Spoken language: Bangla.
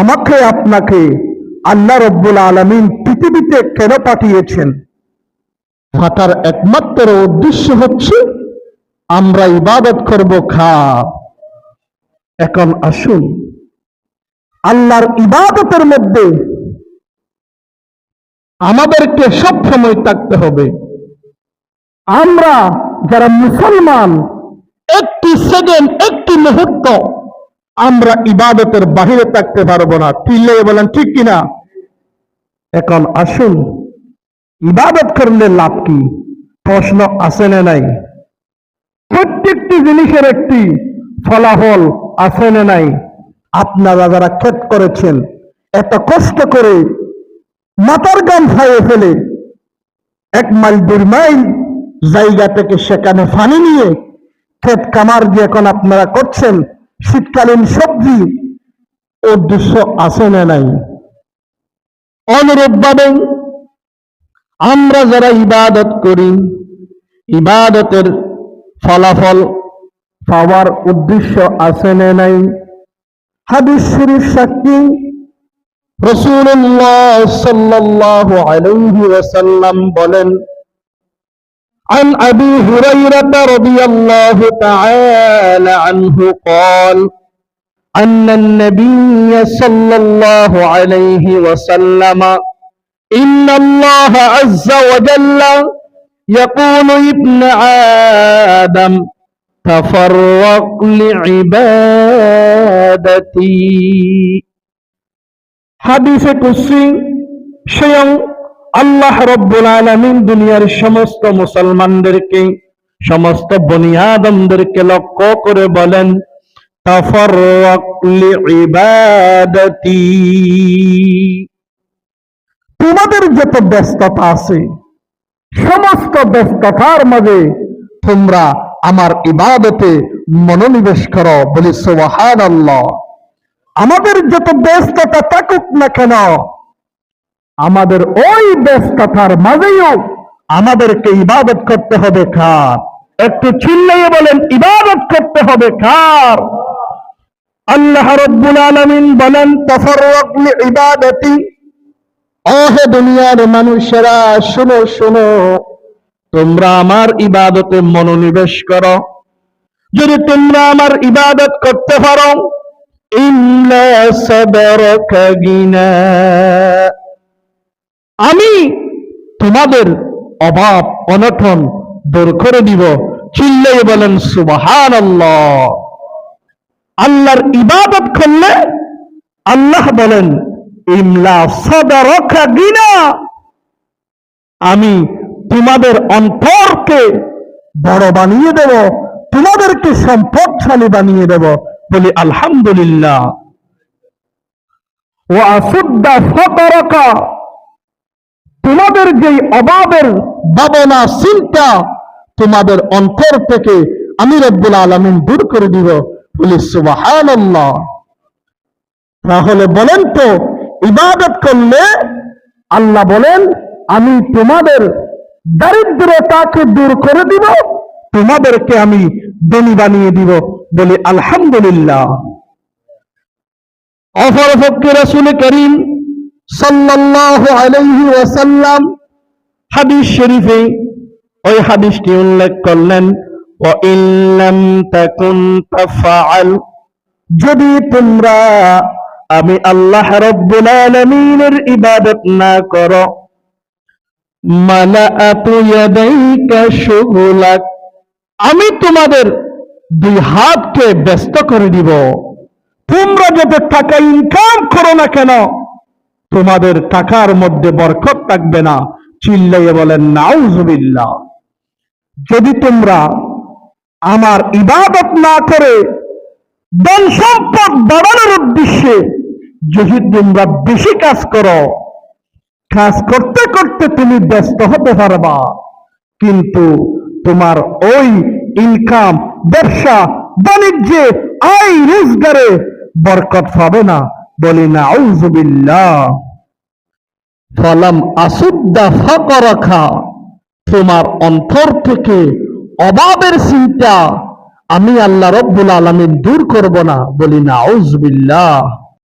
আমাকে আপনাকে আল্লাহ রব্বুল আলমিন পৃথিবীতে কেন পাঠিয়েছেন? থাকার একমাত্র উদ্দেশ্য হচ্ছে, আমরা ইবাদত করব খা এখন আসুন, আল্লাহর ইবাদতের মধ্যে আমাদেরকে সব সময় থাকতে হবে। আমরা যারা মুসলমান, একটি সেকেন্ড একটি মুহূর্ত আমরা ইবাদতের বাহিরে থাকতে পারব না। চিল্লে বলেন, ঠিক কিনা? এখন আসুন, ইবাদত করলে লাভ কি? প্রশ্ন আছে না নাই? প্রত্যেকটি জিনিসের একটি ফলাফল আছে না নাই? আপনারা যারা ক্ষেত করেছেন, এত কষ্ট করে মাথার গান খাইয়ে ফেলে এক মাইল, দুই মাইল জায়গা থেকে সেখানে ফানি নিয়ে ক্ষেত কামার যে এখন আপনারা করছেন শীতকালীন সবজি উদ্দেশ্য আছে না নাই? অনুরূপভাবে আমরা যারা ইবাদত করি, ইবাদতের ফলাফল পাওয়ার উদ্দেশ্য আছে না নাই? হাদিস শরীফ সাক্ষী রসুল্লাহ সাল্লাল্লাহু আলাইহি ওয়াসাল্লাম বলেন عن أبي هريرة رضي الله تعالى عنه قال أن النبي صلى الله عليه وسلم إن الله عز وجل يقول ابن آدم تفرق لعبادتي حديث قصي شيئا আল্লাহ রব্বুল আলমিন দুনিয়ার সমস্ত মুসলমানদেরকে, সমস্ত বনি আদমদেরকে লক্ষ্য করে বলেন তোমাদের যত ব্যস্ততা আছে, সমস্ত ব্যস্ততার মাঝে তোমরা আমার ইবাদতে মনোনিবেশ করো, বলি সোহান আমাদের যত ব্যস্ততা থাকুক না কেন আমাদের ওই ব্যস্ততার মাঝেও আমাদেরকে ইবাদত করতে হবে কার? একটু চিল্লাইয়ে বলেন, ইবাদত করতে হবে কার? আল্লাহ রব্বুল আলামিন বলেন তফরক ইবাদতি ওহে দুনিয়ার মানুষেরা, শুনো শুনো। তোমরা আমার ইবাদতে মনোনিবেশ করো। যদি তোমরা আমার ইবাদত করতে পারো ইল্লা সাদারাকা গিনা। আমি তোমাদের অভাব, অনটন দূর করে দিব। চিল্লাই বলেন সুবাহান আল্লাহ আল্লাহর ইবাদত করলে আল্লাহ বলেন, ইমলা সদরকা গিনা। আমি তোমাদের অন্তরকে বড় বানিয়ে দেব, তোমাদেরকে সম্পদশালী বানিয়ে দেব বলি আলহামদুলিল্লাহ। ও আসুদ্দা সতরকা তোমাদের যেই অভাবের ভাবনা, চিন্তা তোমাদের অন্তর থেকে আমি রব্বুল আলমিন দূর করে দিব। সুবাহান তাহলে বলেন তো, ইবাদত করলে আল্লাহ বলেন, আমি তোমাদের দারিদ্রতাকে দূর করে দিব, তোমাদেরকে আমি ধনী বানিয়ে দিব। বলি, আলহামদুলিল্লাহ। অফর ফকির রাসূল করিম সাল্লাল্লাহু আলাইহি ওয়াসাল্লাম হাদিস শরীফে ওই হাদিসটি উল্লেখ করলেন ও ইল্লাম তাকুন তাফআল যদি তোমরা আমি আল্লাহ রব্বুল আলামিনের ইবাদত না করো, মালাআতু ইয়াদাইকা শুগুলাক আমি তোমাদের দুই হাতকে ব্যস্ত করে দিব। তোমরা যত টাকা ইনকাম করো না কেন তোমাদের টাকার মধ্যে বরকত থাকবে না। চিল্লাইয়ে বলেন, নাউজুবিল্লাহ। যদি তোমরা আমার ইবাদত না করে ধন সম্পদ বাড়ানোর উদ্দেশ্যে যদি তোমরা বেশি কাজ করো, কাজ করতে করতে তুমি ব্যস্ত হতে পারবা। কিন্তু তোমার ওই ইনকাম, ব্যবসা, বাণিজ্যে, আয় রোজগারে বরকত পাবে না। বলি না আউজুবিল্লাহ ফলাম আসুদ্দা ফাকরাখা তোমার অন্তর থেকে অভাবের চিন্তা আমি আল্লাহ রব্বুল আলমিন দূর করব না। বলি না আউজবিল্লাহ